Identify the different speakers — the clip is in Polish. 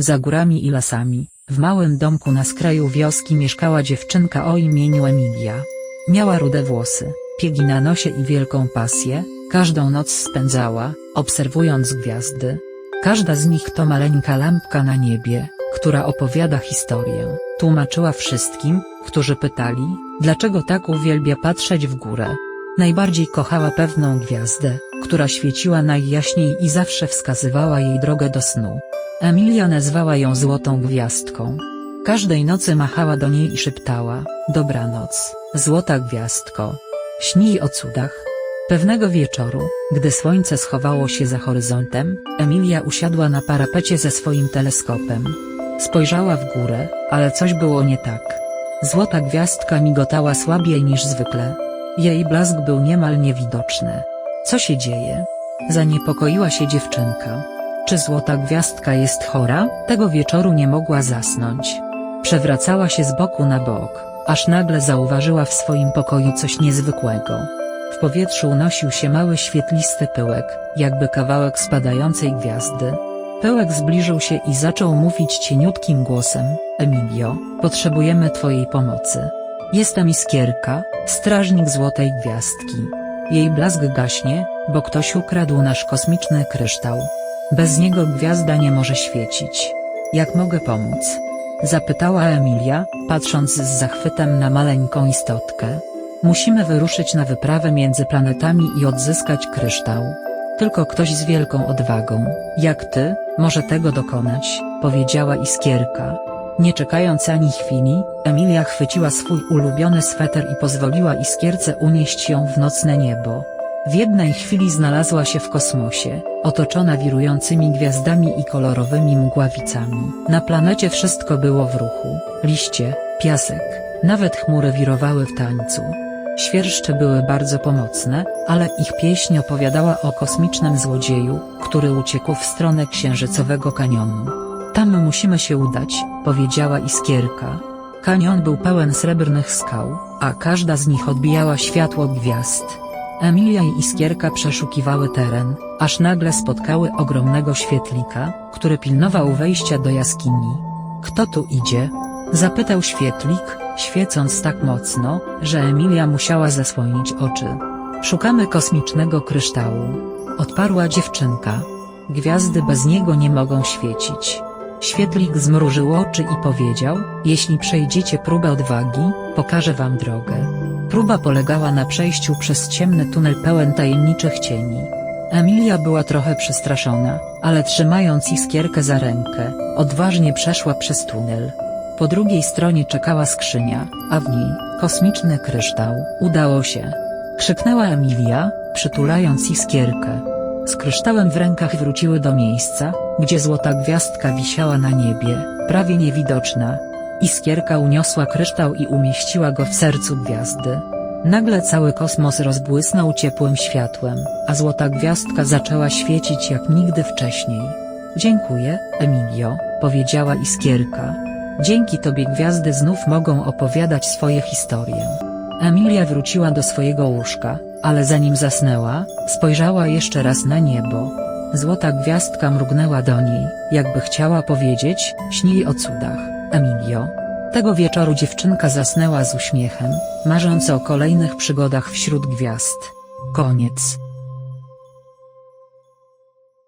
Speaker 1: za górami i lasami, w małym domku na skraju wioski mieszkała dziewczynka o imieniu Emilia. Miała rude włosy, piegi na nosie i wielką pasję, każdą noc spędzała, obserwując gwiazdy. Każda z nich to maleńka lampka na niebie, która opowiada historię, tłumaczyła wszystkim, którzy pytali, dlaczego tak uwielbia patrzeć w górę. Najbardziej kochała pewną gwiazdę, która świeciła najjaśniej i zawsze wskazywała jej drogę do snu. Emilia nazwała ją Złotą Gwiazdką. Każdej nocy machała do niej i szeptała, dobranoc, Złota Gwiazdko. Śnij o cudach. Pewnego wieczoru, gdy słońce schowało się za horyzontem, Emilia usiadła na parapecie ze swoim teleskopem. Spojrzała w górę, ale coś było nie tak. Złota gwiazdka migotała słabiej niż zwykle. Jej blask był niemal niewidoczny. Co się dzieje? Zaniepokoiła się dziewczynka. Czy złota gwiazdka jest chora? Tego wieczoru nie mogła zasnąć. Przewracała się z boku na bok, aż nagle zauważyła w swoim pokoju coś niezwykłego. W powietrzu unosił się mały świetlisty pyłek, jakby kawałek spadającej gwiazdy. Pyłek zbliżył się i zaczął mówić cieniutkim głosem, Emilio, potrzebujemy twojej pomocy. Jestem Iskierka, strażnik Złotej Gwiazdki. Jej blask gaśnie, bo ktoś ukradł nasz kosmiczny kryształ. Bez niego gwiazda nie może świecić. Jak mogę pomóc? Zapytała Emilia, patrząc z zachwytem na maleńką istotkę. Musimy wyruszyć na wyprawę między planetami i odzyskać kryształ. Tylko ktoś z wielką odwagą, jak ty, może tego dokonać, powiedziała Iskierka. Nie czekając ani chwili, Emilia chwyciła swój ulubiony sweter i pozwoliła Iskierce unieść ją w nocne niebo. W jednej chwili znalazła się w kosmosie, otoczona wirującymi gwiazdami i kolorowymi mgławicami. Na planecie wszystko było w ruchu, liście, piasek, nawet chmury wirowały w tańcu. Świerszcze były bardzo pomocne, ale ich pieśń opowiadała o kosmicznym złodzieju, który uciekł w stronę księżycowego kanionu. Tam musimy się udać, powiedziała Iskierka. Kanion był pełen srebrnych skał, a każda z nich odbijała światło gwiazd. Emilia i Iskierka przeszukiwały teren, aż nagle spotkały ogromnego świetlika, który pilnował wejścia do jaskini. Kto tu idzie? Zapytał świetlik, świecąc tak mocno, że Emilia musiała zasłonić oczy. Szukamy kosmicznego kryształu. Odparła dziewczynka. Gwiazdy bez niego nie mogą świecić. Świetlik zmrużył oczy i powiedział, jeśli przejdziecie próbę odwagi, pokażę wam drogę. Próba polegała na przejściu przez ciemny tunel pełen tajemniczych cieni. Emilia była trochę przestraszona, ale trzymając iskierkę za rękę, odważnie przeszła przez tunel. Po drugiej stronie czekała skrzynia, a w niej, kosmiczny kryształ. Udało się. Krzyknęła Emilia, przytulając iskierkę. Z kryształem w rękach wróciły do miejsca, gdzie złota gwiazdka wisiała na niebie, prawie niewidoczna. Iskierka uniosła kryształ i umieściła go w sercu gwiazdy. Nagle cały kosmos rozbłysnął ciepłym światłem, a złota gwiazdka zaczęła świecić jak nigdy wcześniej. Dziękuję, Emilio, powiedziała Iskierka. Dzięki tobie gwiazdy znów mogą opowiadać swoje historie. Emilia wróciła do swojego łóżka, ale zanim zasnęła, spojrzała jeszcze raz na niebo. Złota gwiazdka mrugnęła do niej, jakby chciała powiedzieć, śnij o cudach, Emilio. Tego wieczoru dziewczynka zasnęła z uśmiechem, marząc o kolejnych przygodach wśród gwiazd. Koniec.